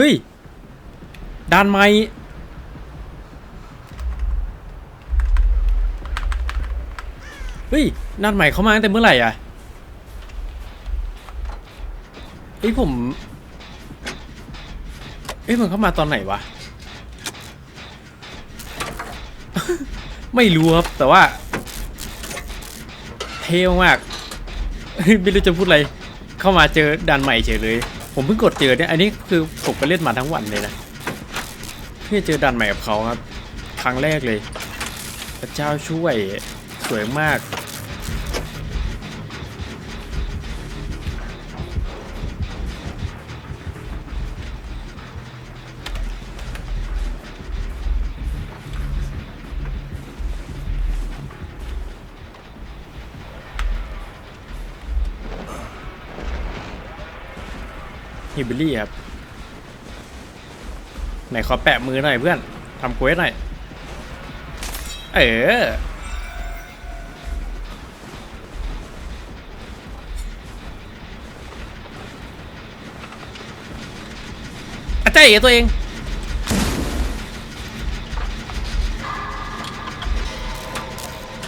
ฮ้ยด่านใหม่เฮ้ยด่านใหม่เขามาตั้งแต่เมื่อไหร่อะเฮ้ยผมเอ้ยมันเข้ามาตอนไหนวะ ไม่รู้ครับ แต่ว่า เท่มากไม่รู้จะพูดอะไร เข้ามาเจอด่านใหม่เฉยเลย ผมเพิ่งกดเจอเนี่ย อันนี้คือผมไปเล่นมาทั้งวันเลยนะเพื่อเจอดันใหม่กับเขาครับ ครั้งแรกเลย พระเจ้าช่วยสวยมาก ฮิบิลี่ครับไหนขอแปะมือหน่อยเพื่อนทำเควสหน่อย เอออาจารย์เอ๋ตัวเอง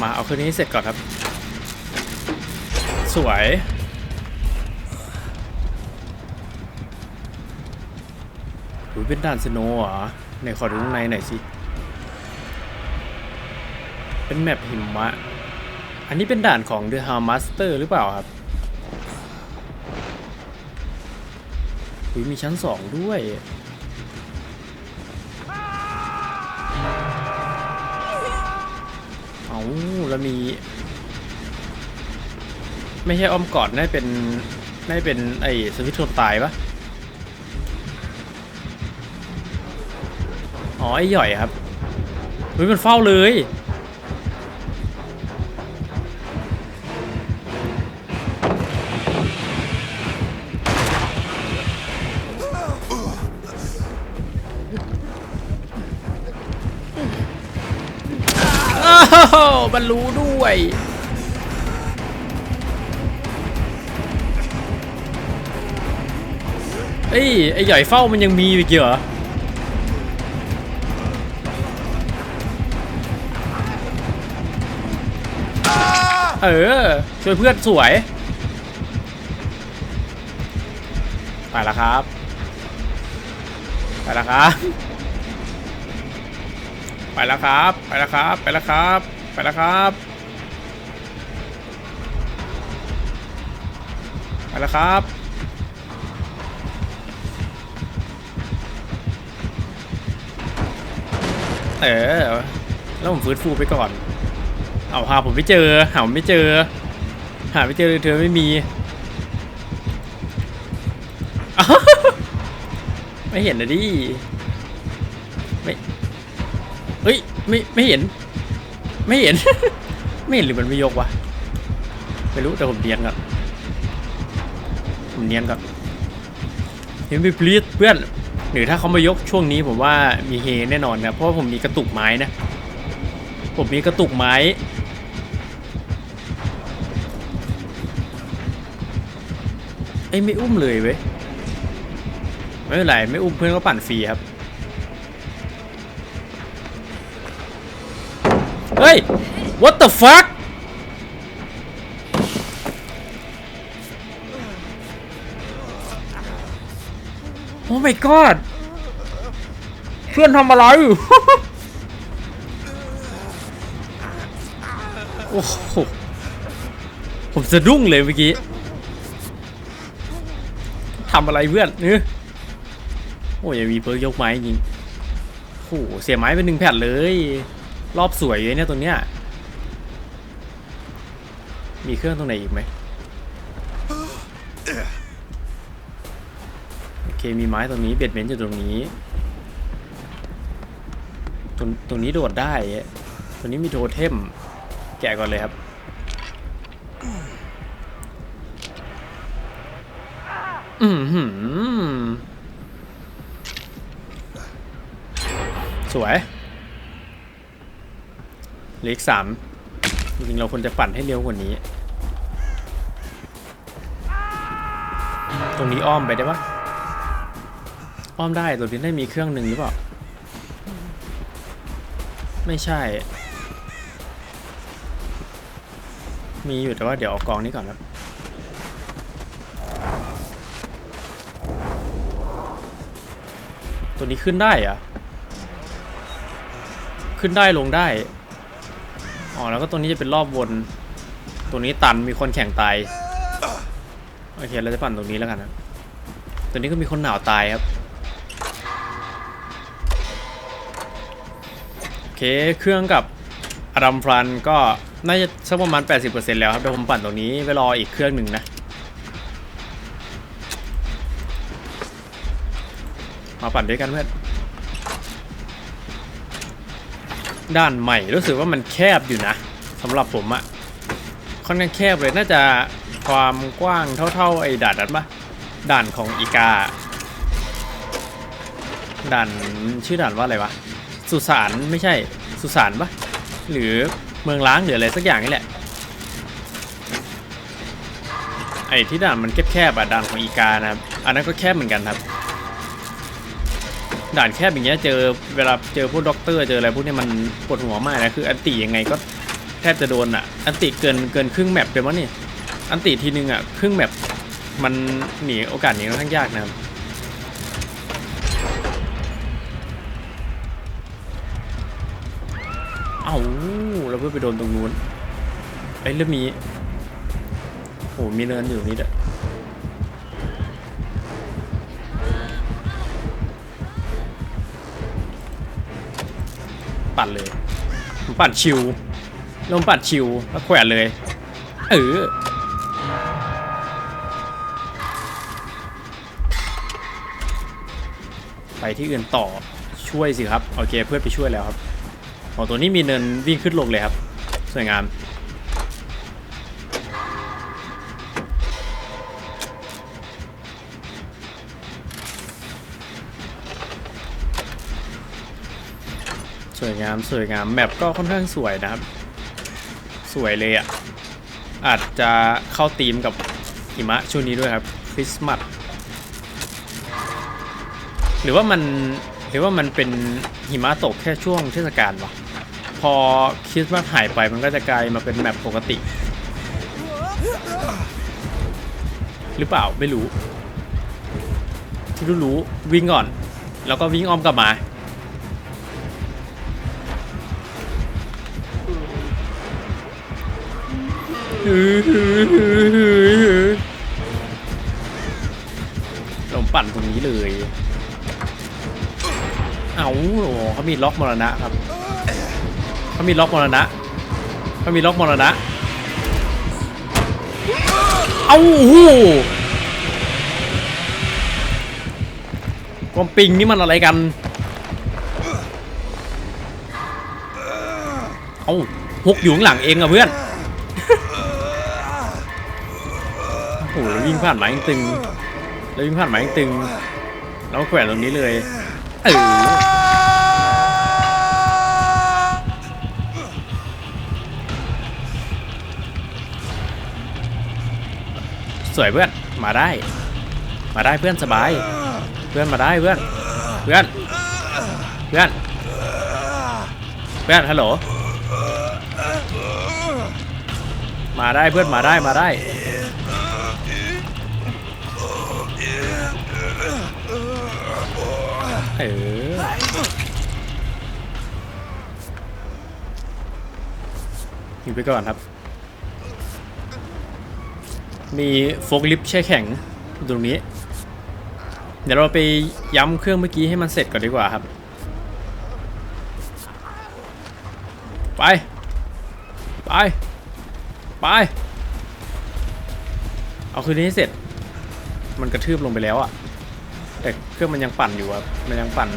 มาเอาคืนนี้เสร็จก่อนครับ สวย อุ้ยเป็นด่านสโนว์เหรอไหนขอดูข้างในหน่อยสิ เป็นแมปหิมะ อันนี้เป็นด่านของ The Hound Master หรือเปล่าครับอุ้ยมีชั้นสองด้วย เอาแล้วมี ไม่ใช่อ้อมกอดน่าเป็นน่าเป็นไอ้สวิตช์คนตายปะ อ๋อไอ้หย่อยครับเฮ้ยมันเฝ้าเลยอ้าวมันรู้ด้วย เอ้ยไอ้หย่อยเฝ้ามันยังมีอีกเหรอ เออ ช่วยเพื่อนสวย ไปแล้วครับ ไปแล้วครับ ไปแล้วครับ ไปแล้วครับ ไปแล้วครับ ไปแล้วครับ ไปแล้วครับเออ แล้วผมฟื้นฟูไปก่อน เอาหาผมไม่เจอ หาผมไม่เจอ หาไม่เจอเธอไม่มี ไม่เห็นนะดิ ไม่ เฮ้ย ไม่ไม่เห็น ไม่เห็น ไม่เห็นหรือมันไม่ยกวะ ไม่รู้แต่ผมเนียนก่อนผมเนียนก่อนเห็นไปพลีดเพื่อน หรือถ้าเขามายกช่วงนี้ผมว่ามีเฮแน่นอนนะเพราะผมมีกระตุกไม้นะผมมีกระตุกไม้ ไอ้ยไม่อุ้มเลยเว้ยไม่เป็นไรไม่อุ้มเพื่อนก็ปั่นฟรีครับ เฮ้ย what the fuck โอ้ my god เพื่อนทำอะไร โอ้โหผมสะดุ้งเลยเมื่อกี้ำอะไรเพื่อนเนื้อโอ้ยยังมีเพิร์กยกไม้จริงโอ้โหเสียไม้เป็นหนึ่งแผ่นเลย รอบสวยเลยเนี่ยตัวเนี้ย มีเครื่องตรงไหนอีกไหมโอเคมีไม้ตรงนี้เบ็ดเบนอยู่ตรงนี้ ตรงตรงนี้โดดได้ ตรงนี้มีโทเทม แกะก่อนเลยครับ อือหือสวยเหล็กสามจริงเราควรจะปั่นให้เร็วกว่านี้ ตรงนี้อ้อมไปได้ปะอ้อมได้ตัวนี้ได้มีเครื่องหนึ่งหรือเปล่า ไม่ใช่ มีอยู่แต่ว่าเดี๋ยวเอากองนี้ก่อนครับ ตัวนี้ขึ้นได้อะขึ้นได้ลงได้ อ๋อ แล้วก็ตัวนี้จะเป็นรอบวน ตัวนี้ตันมีคนแข่งตาย โอเค เราจะปั่นตรงนี้แล้วกันนะตัวนี้ก็มีคนหนาวตายครับ โอเค เครื่องกับอดัมฟรันก็น่าจะสักประมาณ 80%แล้วครับ เดี๋ยวผมปั่นตรงนี้ไปรออีกเครื่องหนึ่งนะ มาปั่นด้วยกันเพื่อนด้านใหม่รู้สึกว่ามันแคบอยู่นะสำหรับผมอะค่อนข้างแคบเลยน่าจะความกว้างเท่าๆไอ้ด่านนั้นปะด่านของอีกา ด่านชื่อด่านว่าอะไรวะสุสานไม่ใช่สุสานปะหรือเมืองล้างหรืออะไรสักอย่างนี่แหละ ไอ้ที่ด่านมันแคบๆอะด่านของอีกานะครับอันนั้นก็แคบเหมือนกันครับ ด่านแคบอย่างเงี้ยเจอเวลาเจอพวกด็อกเตอร์เจออะไรพวกนี้มันปวดหัวมากนะคืออันติยังไงก็แทบจะโดนอะ อันติเกินเกินครึ่งแมปเลยมั้งนี่อันติทีนึงอะครึ่งแมปมันหนีโอกาสหนีค่อนข้างยากนะครับเอ้าเราเพิ่งไปโดนตรงนู้นไอ้ยแล้วมีโอ้มีเนินอยู่นี้ด้วย ปั่นเลย ผมปั่นชิวลงปั่นชิวแล้วแขวนเลย เออไปที่อื่นต่อช่วยสิครับ โอเคเพื่อนไปช่วยแล้วครับอ๋อตัวนี้มีเนินวิ่งขึ้นลงเลยครับ สวยงาม สวยงามสวยงามแมปก็ค่อนข้างสวยนะครับ สวยเลยอะ อาจจะเข้าธีมกับหิมะช่วงนี้ด้วยครับคริสต์มาสหรือว่ามันหรือว่ามันเป็นหิมะตกแค่ช่วงเทศกาลวะพอคริสต์มาสหายไปมันก็จะกลายมาเป็นแมปปกติ หรือเปล่าไม่รู้ที่รู้รู้วิ่งก่อน แล้วก็วิ่งอ้อมกลับมา ผมปั่นตรงนี้เลย เอาโอ้โหเขามีล็อกมรณะครับเขามีล็อกมรณะเขามีล็อกมรณะ เอาโอ้โหความปิงนี่มันอะไรกัน เอาฮุกอยู่ข้างหลังเองอะเพื่อน วิ่งผ่านหมายตึง แล้ววิ่งผ่านหมายตึง แล้วแขวนตรงนี้เลยเออสวยเพื่อนมาได้ มาได้เพื่อนสบาย เพื่อนมาได้เพื่อนเพื่อนเพื่อนเพื่อนฮัลโหลมาได้เพื่อนมาได้มาได้ เอออยู่ไปก่อนครับ มีโฟกลิฟต์แช่แข็งตรงนี้ เดี๋ยวเราไปย้ำเครื่องเมื่อกี้ให้มันเสร็จก่อนดีกว่าครับ ไป ไป ไป เอาคืนนี้ให้เสร็จ มันกระทืบลงไปแล้วอะ แต่เครื่องมันยังปั่นอยู่ครับมันยังปั่น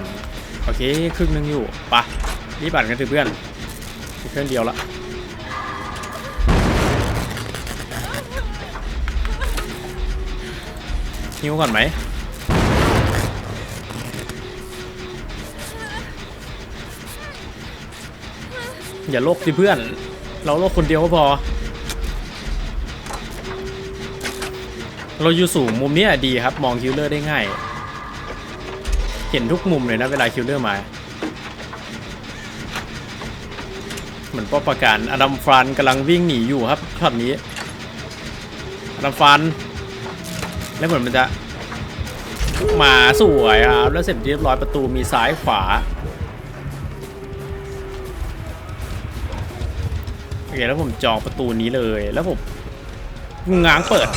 โอเคครึ่งหนึงอยู่ปะรีบปั่นกันเถอะเพื่อนเครื่องเดียวละหิวก่อนไหมอย่าโลกสิเพื่อน เราโลกคนเดียวก็พอ เราอยู่สูงมุมนี้ดีครับ มองคิวเลอร์ได้ง่าย เห็นทุกมุมเลยนะเวลาคิวเลอร์มาเหมือนป้อประการอดัมฟรานกำลังวิ่งหนีอยู่ครับช็อตนี้อดัมฟรานแล้วเหมือนมันจะมาสวยครับแล้วเสร็จเรียบร้อยประตูมีซ้ายขวาโอเคแล้วผมจองประตูนี้เลยแล้วผมง้างเปิด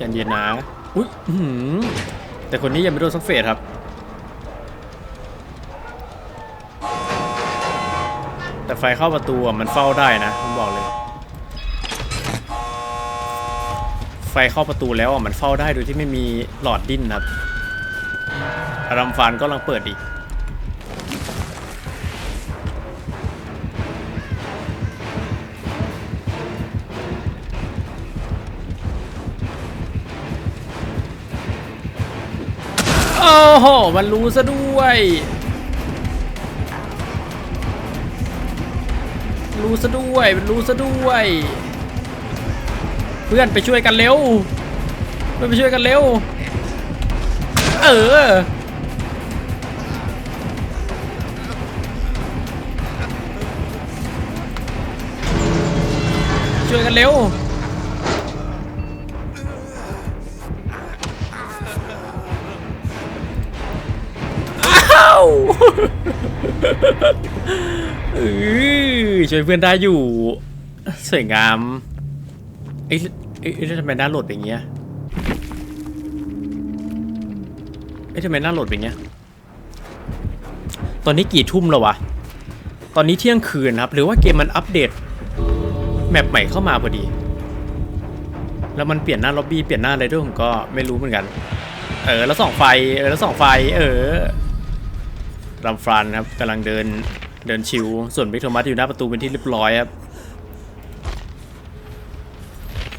ใจเย็นนะอุ้ยแต่คนนี้ยังไม่โดนสักเฟสครับแต่ไฟเข้าประตูอะมันเฝ้าได้นะผมบอกเลย ไฟเข้าประตูแล้วอะมันเฝ้าได้โดยที่ไม่มีหลอดดิ้นครับอารามฟานก็กำลังเปิดอีก โอ้โห มันรู้ซะด้วย รู้ซะด้วย มันรู้ซะด้วย เพื่อนไปช่วยกันเร็วเพื่อนไปช่วยกันเร็ว เออ ช่วยกันเร็ว ช่วยเพื่อนได้อยู่ สวยงามเอ้ยเอ้ยทำไมหน้าโหลดเป็นอย่างเงี้ยเอ้ยทำไมหน้าโหลดเป็นอย่างเงี้ย ตอนนี้กี่ทุ่มแล้ววะ ตอนนี้เที่ยงคืนครับ หรือว่าเกมมันอัปเดต แมปใหม่เข้ามาพอดี แล้วมันเปลี่ยนหน้าล็อบบี้เปลี่ยนหน้าอะไรด้วยผมก็ไม่รู้เหมือนกัน เออ แล้วส่องไฟ เออ แล้วส่องไฟ เออ รัมฟรานครับกำลังเดินเดินชิว ส่วนวิกโทมัสอยู่หน้าประตูเป็นที่เรียบร้อยครับ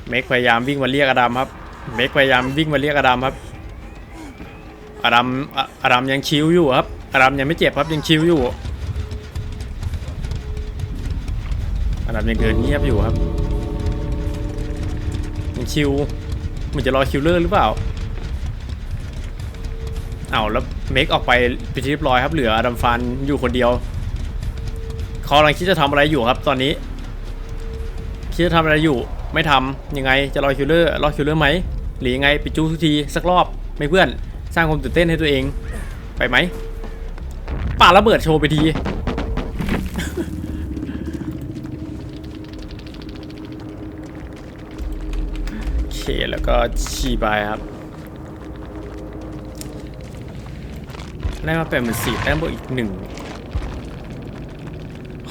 เมกพยายามวิ่งมาเรียกอดัมครับเมกพยายามวิ่งมาเรียกอดัมครับอดัมอะอดัมยังชิวอยู่ครับอดัมยังไม่เจ็บครับยังชิวอยู่อดัมยังเดินเงียบอยู่ครับยังชิวมันจะรอคิวเลอร์หรือเปล่าเอาแล้ว เมคออกไปไปนที่เรียบร้อยครับ เหลืออดัมฟันอยู่คนเดียวเขากำลังคิดจะทำอะไรอยู่ครับ ตอนนี้ คิดจะทำอะไรอยู่ ไม่ทำยังไงจะรอคิวเลอร์รอคิวเลอร์ไหมหรือยังไงไปจู้ทุกทีสักรอบไม่เพื่อน สร้างความตื่นเต้นให้ตัวเองไปไหมป่าระเบิดโชว์ไปทีโอเคแล้วก็ชีไปครับ ได้มาเป็นหมื่นสี่แต้มบวกอีกหนึ่ง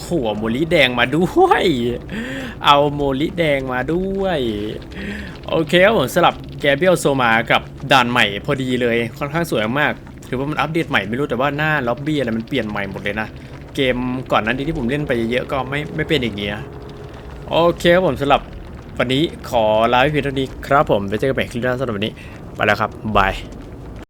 หัวโมลิแดงมาด้วย เอาโมลิแดงมาด้วย โอเคครับผมสลับแกเบียลโซมากับด่านใหม่พอดีเลย ค่อนข้างสวยมากถือว่ามันอัปเดตใหม่ไม่รู้แต่ว่าหน้าล็อบบี้อะไรมันเปลี่ยนใหม่หมดเลยนะ เกมก่อนนั้นที่ผมเล่นไปเยอะก็ไม่ไม่เป็นอย่างเงี้ยโอเคครับผมสำหรับวันนี้ขอลาไปเพียงเท่านี้ครับผมไปเจอกันใหม่คลิปหน้าสำหรับวันนี้ ไปแล้วครับบาย